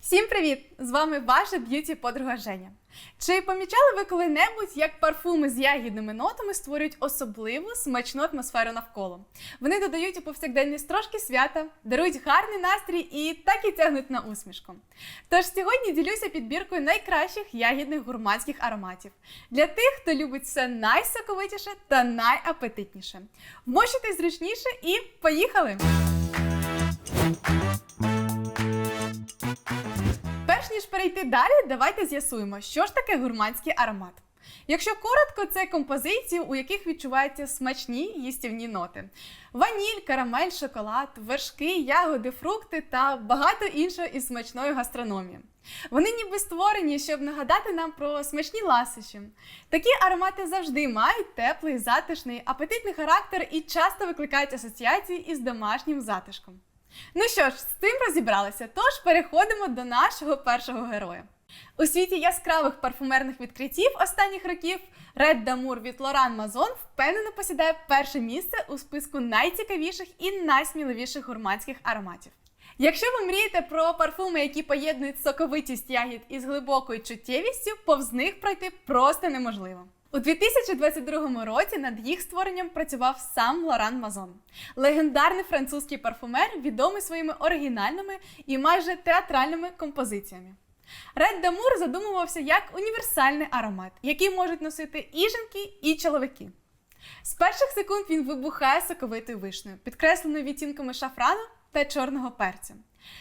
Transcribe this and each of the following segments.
Всім привіт! З вами ваша б'юті подруга Женя. Чи помічали ви коли-небудь, як парфуми з ягідними нотами створюють особливу смачну атмосферу навколо? Вони додають у повсякденність трошки свята, дарують гарний настрій і так і тягнуть на усмішку. Тож сьогодні ділюся підбіркою найкращих ягідних гурманських ароматів для тих, хто любить все найсоковитіше та найапетитніше. Вмощуйтесь зручніше і поїхали! Перш ніж перейти далі, давайте з'ясуємо, що ж таке гурманський аромат. Якщо коротко, це композиції, у яких відчуваються смачні їстівні ноти: ваніль, карамель, шоколад, вершки, ягоди, фрукти та багато іншого із смачної гастрономії. Вони ніби створені, щоб нагадати нам про смачні ласощі. Такі аромати завжди мають теплий, затишний, апетитний характер і часто викликають асоціації із домашнім затишком. Ну що ж, з тим розібралися, тож переходимо до нашого першого героя. У світі яскравих парфумерних відкриттів останніх років Red Damour від Laurent Mazon впевнено посідає перше місце у списку найцікавіших і найсміливіших гурманських ароматів. Якщо ви мрієте про парфуми, які поєднують соковитість ягід із глибокою чуттєвістю, повз них пройти просто неможливо. У 2022 році над їх створенням працював сам Лоран Мазон, легендарний французький парфумер, відомий своїми оригінальними і майже театральними композиціями. Ред Дамур задумувався як універсальний аромат, який можуть носити і жінки, і чоловіки. З перших секунд він вибухає соковитою вишнею, підкресленою відтінками шафрану та чорного перцю.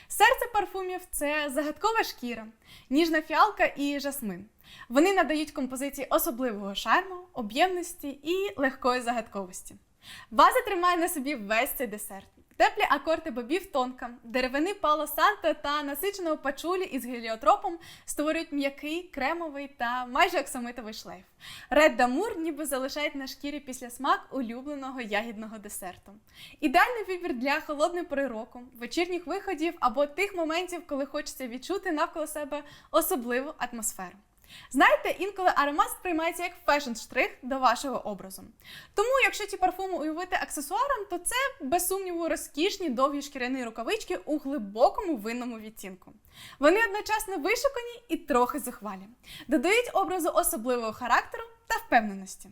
Серце парфумів це загадкова шкіра, ніжна фіалка і жасмин. Вони надають композиції особливого шарму, об'ємності і легкої загадковості. База тримає на собі весь цей десерт. Теплі акорди бобів тонка, деревини пало санто та насиченого пачулі із геліотропом створюють м'який, кремовий та майже оксамитовий шлейф. Ред Дамур ніби залишають на шкірі після смак улюбленого ягідного десерту. Ідеальний вибір для холодної пори року, вечірніх виходів або тих моментів, коли хочеться відчути навколо себе особливу атмосферу. Знаєте, інколи аромат сприймається як фешн-штрих до вашого образу. Тому, якщо ці парфуми уявити аксесуаром, то це без сумніву розкішні довгі шкіряні рукавички у глибокому винному відтінку. Вони одночасно вишукані і трохи зухвалі, додають образу особливого характеру та впевненості.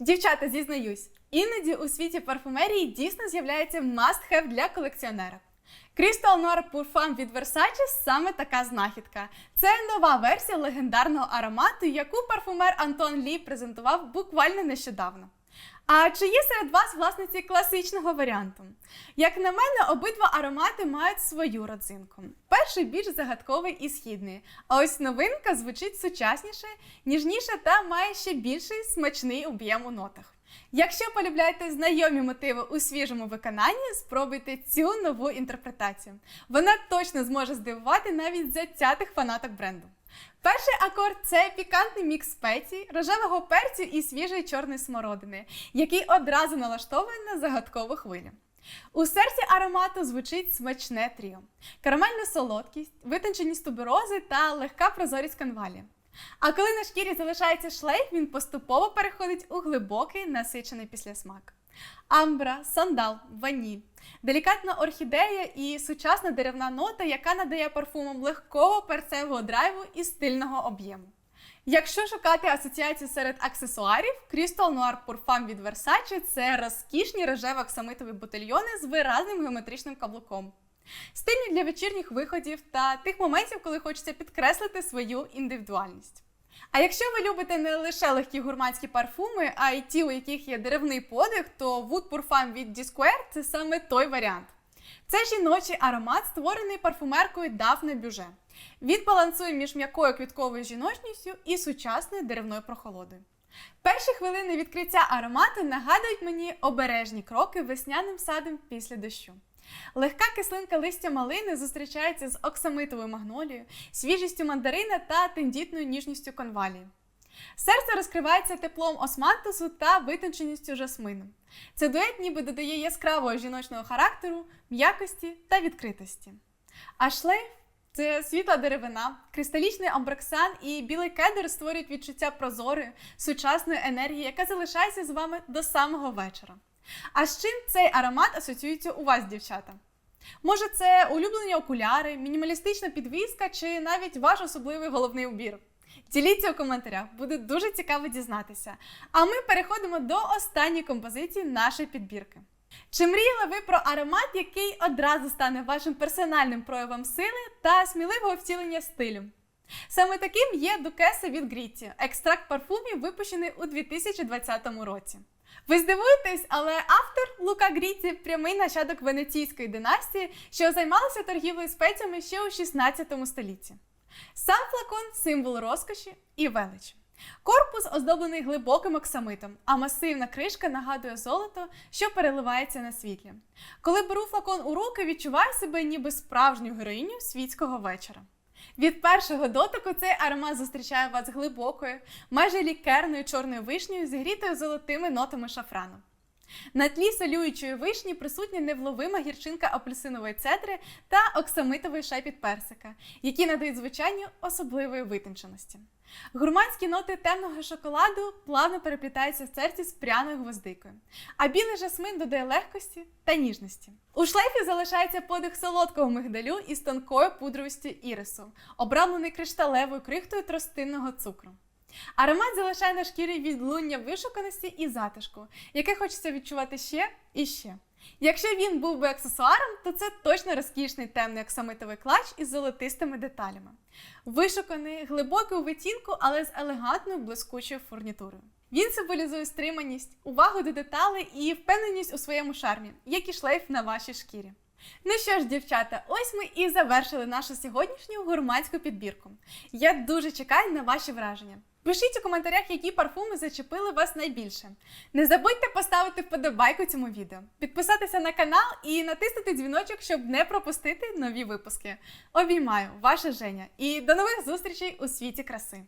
Дівчата, зізнаюсь, іноді у світі парфумерії дійсно з'являється must-have для колекціонерок. Crystal Noir Parfum від Versace саме така знахідка. Це нова версія легендарного аромату, яку парфумер Антон Лі презентував буквально нещодавно. А чи є серед вас власниці класичного варіанту? Як на мене, обидва аромати мають свою родзинку. Перший більш загадковий і східний, а ось новинка звучить сучасніше, ніжніше та має ще більший смачний об'єм у нотах. Якщо полюбляєте знайомі мотиви у свіжому виконанні, спробуйте цю нову інтерпретацію. Вона точно зможе здивувати навіть затятих фанаток бренду. Перший акорд це пікантний мікс спецій, рожевого перцю і свіжої чорної смородини, який одразу налаштовує на загадкову хвилю. У серці аромату звучить смачне тріо, карамельна солодкість, витонченість туберози та легка прозорість канвалі. А коли на шкірі залишається шлейф, він поступово переходить у глибокий насичений післясмак. Амбра, сандал, ваніль, делікатна орхідея і сучасна деревна нота, яка надає парфумам легкого перцевого драйву і стильного об'єму. Якщо шукати асоціації серед аксесуарів, Crystal Noir Parfum від Versace – це розкішні рожево-оксамитові ботильйони з виразним геометричним каблуком. Стильні для вечірніх виходів та тих моментів, коли хочеться підкреслити свою індивідуальність. А якщо ви любите не лише легкі гурманські парфуми, а й ті, у яких є деревний подих, то Wood Parfum від Disquare – це саме той варіант. Це жіночий аромат, створений парфумеркою Дафне Бюже. Він балансує між м'якою квітковою жіночністю і сучасною деревною прохолодою. Перші хвилини відкриття аромату нагадують мені обережні кроки весняним садом після дощу. Легка кислинка листя малини зустрічається з оксамитовою магнолією, свіжістю мандарина та тендітною ніжністю конвалії. Серце розкривається теплом османтусу та витонченістю жасмину. Це дует ніби додає яскравого жіночного характеру, м'якості та відкритості. А шлейф це світла деревина, кристалічний амброксан і білий кедр створюють відчуття прозорої, сучасної енергії, яка залишається з вами до самого вечора. А з чим цей аромат асоціюється у вас, дівчата? Може, це улюблені окуляри, мінімалістична підвіска чи навіть ваш особливий головний убір. Діліться у коментарях, буде дуже цікаво дізнатися. А ми переходимо до останньої композиції нашої підбірки. Чи мріяли ви про аромат, який одразу стане вашим персональним проявом сили та сміливого втілення стилю? Саме таким є Дукеса від Грітті, екстракт парфумів, випущений у 2020 році. Ви здивуєтесь, але автор Лука Грітті прямий нащадок венеційської династії, що займалася торгівлею спеціями ще у 16 столітті. Сам флакон символ розкоші і величі. Корпус оздоблений глибоким оксамитом, а масивна кришка нагадує золото, що переливається на світлі. Коли беру флакон у руки, відчуваю себе ніби справжню героїню світського вечора. Від першого дотику цей аромат зустрічає вас глибокою, майже лікерною чорною вишнею, зігрітою золотими нотами шафрану. На тлі солюючої вишні присутня невловима гірчинка апельсинової цедри та оксамитовий шепіт персика, які надають звучанню особливої витонченості. Гурманські ноти темного шоколаду плавно переплітаються в серці з пряною гвоздикою, а білий жасмин додає легкості та ніжності. У шлейфі залишається подих солодкого мигдалю із тонкою пудровістю ірису, обрамлений кришталевою крихтою тростинного цукру. Аромат залишає на шкірі відлуння вишуканості і затишку, яке хочеться відчувати ще і ще. Якщо він був би аксесуаром, то це точно розкішний темний оксамитовий клач із золотистими деталями. Вишуканий, глибокий у витінку, але з елегантною блискучою фурнітурою. Він символізує стриманість, увагу до деталей і впевненість у своєму шармі, як і шлейф на вашій шкірі. Ну що ж, дівчата, ось ми і завершили нашу сьогоднішню гурманську підбірку. Я дуже чекаю на ваші враження. Пишіть у коментарях, які парфуми зачепили вас найбільше. Не забудьте поставити вподобайку цьому відео, підписатися на канал і натиснути дзвіночок, щоб не пропустити нові випуски. Обіймаю, ваша Женя, і до нових зустрічей у світі краси!